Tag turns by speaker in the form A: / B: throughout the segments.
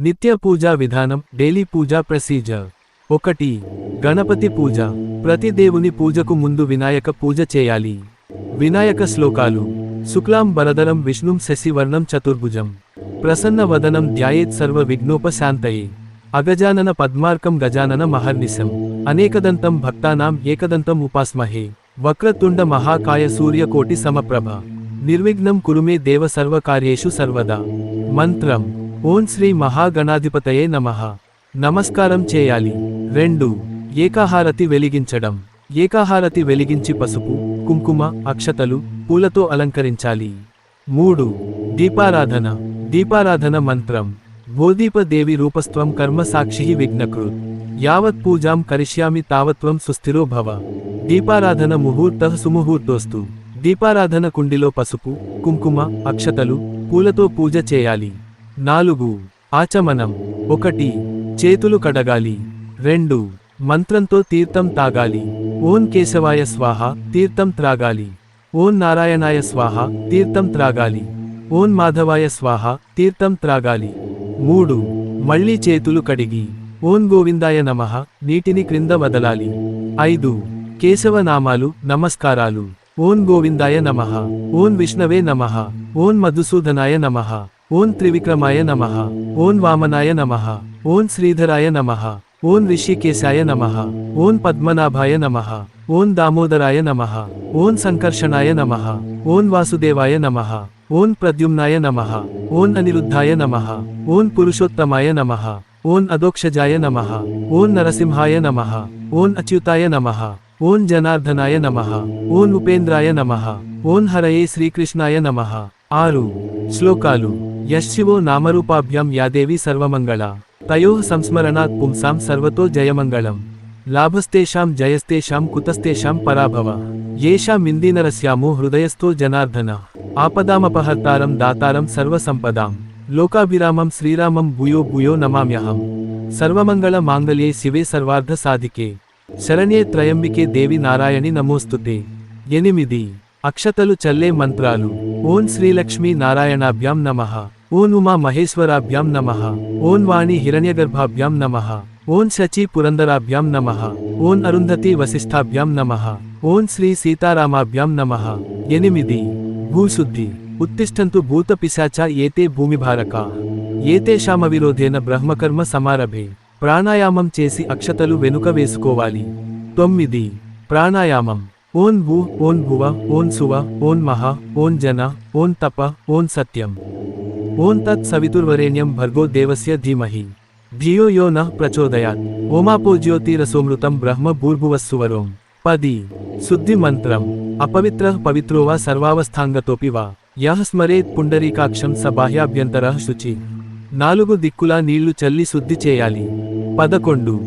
A: నిత్య పూజా విధానం డైలీ పూజా ప్రొసీజర్. ఒకటి గణపతి పూజ. ప్రతి దేవుని పూజకు ముందు వినాయక పూజ చేయాలి. వినాయక శ్లోకాలు. శుక్లాం బరదరం విష్ణుం శశివర్ణం చతుర్భుజం. ప్రసన్న వదనం ధ్యాయేత్ సర్వ విఘ్నోపశాంతయే. అగజానన పద్మార్కం గజానన మహర్నిశం. అనేకదంతం భక్తానాం ఏకదంతం ఉపాస్మహే. వక్రతుండ మహాకాయ సూర్యకోటి సమప్రభ. నిర్విఘ్నం కురుమే దేవ సర్వకార్యేషు సర్వదా. మంత్రం ఓం శ్రీ మహాగణాధిపతయే నమః. నమస్కారం చేయాలి. రెండు. ఏకాహారతి వెలిగించడం. ఏకాహారతి వెలిగించి పసుపు కుంకుమ అక్షతలు పూలతో అలంకరించాలి. మూడు. దీపారాధన. దీపారాధన మంత్రం. గోదీపదేవి రూపస్త్వం కర్మ సాక్షి విఘ్నకృత్. యావత్ పూజాం కరిష్యామి తావత్వం సుస్థిరో భవ. దీపారాధన ముహూర్త సుముహూర్తోస్తు. దీపారాధన కుండిలో పసుపు కుంకుమ అక్షతలు పూలతో పూజ చేయాలి. నాలుగు ఆచమనం. ఒకటి చేతులు కడగాలి. రెండు మంత్రంతో తీర్థం తాగాలి. ఓం కేశవాయ స్వాహ తీర్థం త్రాగాలి. ఓం నారాయణాయ స్వాహ తీర్థం త్రాగాలి. ఓం మాధవాయ స్వాహ తీర్థం త్రాగాలి. మూడు మళ్ళీ చేతులు కడిగి. ఓం గోవిందాయ నమః నీటిని క్రింద వదలాలి. ఐదు కేశవనామాలు నమస్కారాలు. ఓం గోవిందాయ నమః. ఓం విష్ణవే నమః. ఓం మధుసూదనాయ నమః. ఓం త్రివిక్రమాయ నమః ఓం వామనాయ నమః ఓం శ్రీధరాయ నమః ఓం ఋషికేశాయ నమః ఓం పద్మనాభాయ నమః ఓం దామోదరాయ నమః ఓం సంకర్షణాయ నమః ఓం వాసుదేవాయ నమః ఓం ప్రద్యుమ్నాయ నమః ఓం అనిరుద్ధాయ నమః ఓం పురుషోత్తమాయ నమః ఓం అదోక్షజాయ నమః ఓం నరసింహాయ నమః ఓం అచ్యుతాయ నమః ఓం జనార్దనాయ నమః ఓం ఉపేంద్రాయ నమః ఓం హరయే శ్రీకృష్ణాయ నమః ఆరు శ్లోకాలు యశివో నామరూపాభ్యాం యాదేవి సర్వమంగళ. తయో సంస్మరణాత్ పుంసాం సర్వతో జయమంగళం. లాభస్తేషాం జయస్తేషాం కుతస్తేషాం పరాభవ. ఏషామిందీనరస్యామో హృదయస్థో జనార్దన. ఆపదామపహర్తారం దాతారం సర్వసంపదాం. లోకాభిరామం శ్రీరామం భూయో భూయో నమామ్యహం. సర్వమంగళ మాంగళ్యే శివే సర్వార్థ సాధికే. శరణ్యే త్రయంబికే దేవి నారాయణి నమోస్తుతే. ఎనిమిది. అక్షతలు చల్లే మంత్రాలు. ఓం శ్రీలక్ష్మీ నారాయణాభ్యాం నమః. ఓం ఉమా మహేశ్వరాభ్యాం నమ. ఓం వాణి హిరణ్యగర్భాభ్యాం నమ. ఓం శచి పురందరాభ్యాం నమ. ఓం అరుంధతి వశిష్ఠాభ్యాం నమ. ఓం శ్రీ సీతారామాభ్యాం నమ. ఎనిమిది. భూశుద్ధి. ఉత్తిష్టంతు భూత పిశాచ ఏతే భూమిభారక. ఏతేషామ విరోధేన బ్రహ్మకర్మ సమారభే. ప్రాణాయామం చేసి అక్షతలు వెనుక వేసుకోవాలి. తొమ్మిది. ప్రాణాయామం. ఓన్ భూ ఓన్ భువ ఓన్ సువ ఓన్ మహ ఓన్ జన ఓన్ తప ఓన్ సత్యం. ఓం తత్ సవితుర్వరేణ్యం భర్గో దేవస్య ధీమహి. ధియో యో నః ప్రచోదయాత్. ఓమాపో జ్యోతిరసోమృతం బ్రహ్మ భూర్భువస్సువరోం పది. శుద్ధి మంత్రం. అపవిత్ర పవిత్రో వా సర్వావస్థాంగతోపి వా. యహ స్మరేత్ పుండరీకాక్షం స బాహ్యాభ్యంతర శుచి. నాలుగు దిక్కులా నీళ్ళు చల్లి శుద్ధి చేయాలి. పదకొండు.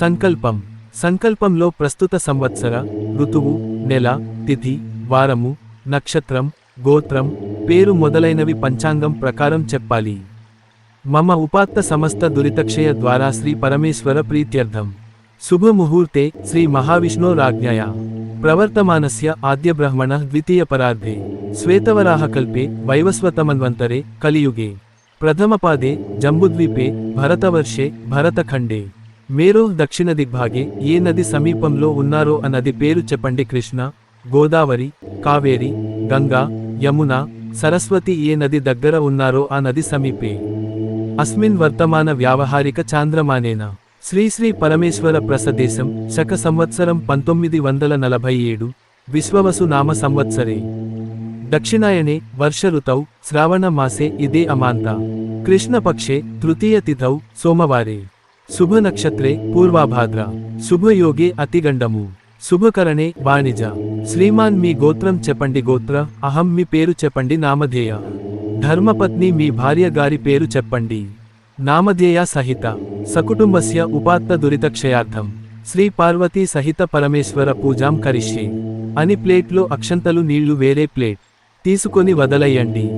A: సంకల్పం. సంకల్పంలో ప్రస్తుత సంవత్సర ఋతువు నెల తిథి వారము నక్షత్రం గోత్రం పేరు మొదలైనవి పంచాంగం ప్రకారం చెప్పాలి. మమ ఉపాత్త సమస్త దురితక్షయ ద్వారా శ్రీ పరమేశ్వర ప్రీత్యర్థం. శుభముహూర్తే శ్రీ మహావిష్ణోరాజ్ఞయ ప్రవర్తమానస్య ఆద్య బ్రహ్మణ ద్వితీయ పరార్ధే. శ్వేతవరాహకల్పే వైవస్వతమన్వంతరే కలియుగే. ప్రథమపాదే జంబుద్వీపే భరతవర్షే భరతఖండే. మేరో దక్షిణ దిగ్భాగే ఏ నది సమీపంలో ఉన్నారో అన్నది పేరు చెప్పండి కృష్ణ గోదావరి కావేరి గంగా యమున సరస్వతి ఏ నది దగ్గర ఉన్నారో ఆ నది సమీపే. అస్మిన్ వర్తమాన వ్యావహారిక చాంద్రమానేన. శ్రీ శ్రీ పరమేశ్వర ప్రసదేశం శక సంవత్సరం పంతొమ్మిది వందల నలభై ఏడు విశ్వవసు నామ సంవత్సరే. దక్షిణాయనే వర్ష ఋతౌ శ్రావణ మాసే ఇదే అమాంత. కృష్ణపక్షే తృతీయ తిథౌ సోమవారే. శుభ నక్షత్రే పూర్వాభాద్ర. శుభయోగే అతిగండము. శుభకరణే వాణిజ. శ్రీమాన్ మీ గోత్రం చెప్పండి గోత్ర అహం మీ పేరు చెప్పండి నామధేయ. ధర్మపత్ని మీ భార్య గారి పేరు చెప్పండి. నామధేయ సహిత. సకుటుంబస్య ఉపాత్త దురితక్షయార్థం. శ్రీ పార్వతీ సహిత పరమేశ్వర పూజాం కరిష్యే. అని ప్లేట్లో అక్షంతలు నీళ్ళు వేరే ప్లేట్. తీసుకొని వదలయ్యండి